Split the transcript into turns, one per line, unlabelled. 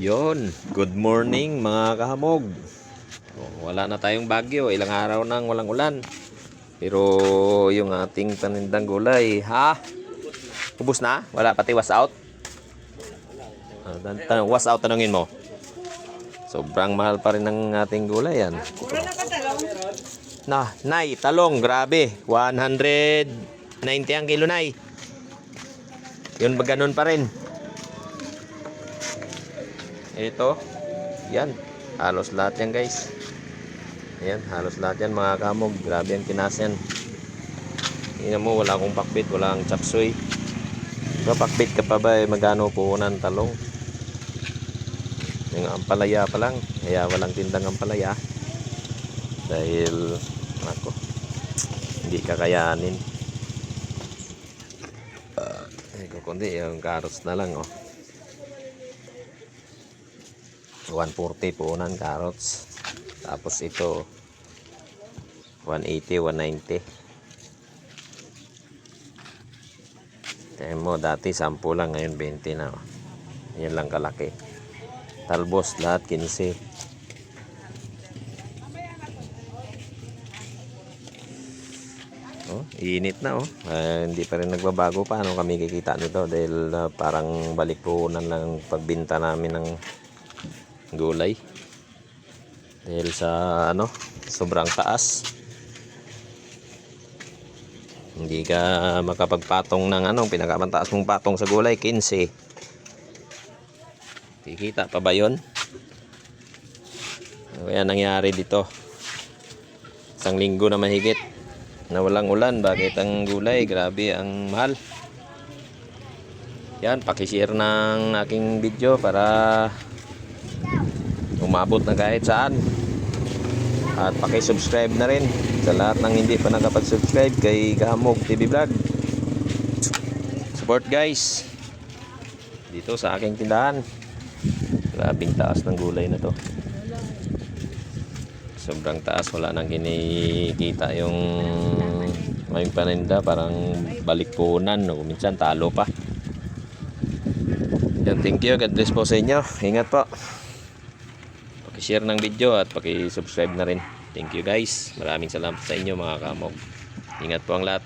Yon, good morning mga kahamog. Oh, Wala na tayong bagyo, ilang araw nang walang ulan. Pero yung ating panindang gulay, ha? Ubus na? Wala pati was out? Tan- was out tanungin mo. Sobrang mahal pa rin ng ating gulay yan. Na, nay, talong, grabe. 190 ang kilo, nay. Yun ganun pa rin? Ito, yan. Halos lahat yan guys. Ayan, halos lahat yan mga kamog. Grabe yan. Tingnan mo, wala akong pakbit, wala akong chapsuy. Diba, pakbit ka pa ba, eh, magano ng talong? Yung ampalaya pa lang. Kaya walang tindang ampalaya. Dahil, ako, hindi kakayanin. Uh, kundi yung carrots na lang, oh. 140 po unan carrots. Tapos ito 180, 190. Kaya mo dati 10 lang ngayon 20 na. oh. Yan lang kalaki. Talbos lahat 15. Oh, init na oh. Ah, hindi pa rin nagbabago pa ano kami kikita nito dahil ah, parang balik lang lang pagbinta namin ng gulay. Dahil sa ano sobrang taas. Hindi ka makapagpatong ng ano pinakamantaas mong patong sa gulay 15 kikita pa ba yun? Ano kaya nangyari dito? Isang linggo na mahigit na walang ulan. Bakit ang gulay? Grabe ang mahal. Yan pakishare ng aking video para umabot na kahit saan. At paki-subscribe na rin sa lahat ng hindi pa nakapag-subscribe kay Kahamog TV Vlog. Support guys. Dito sa aking tindahan. Grabing taas ng gulay na to. Sobrang taas. Wala nang kinikita yung may paninda. Parang balikpunan. No? minsan talo pa. Yan thank you. God bless po sa inyo. Ingat po Paki-share ng video at paki-subscribe na rin. Thank you guys. Maraming salamat sa inyo mga kamog. Ingat po ang lahat.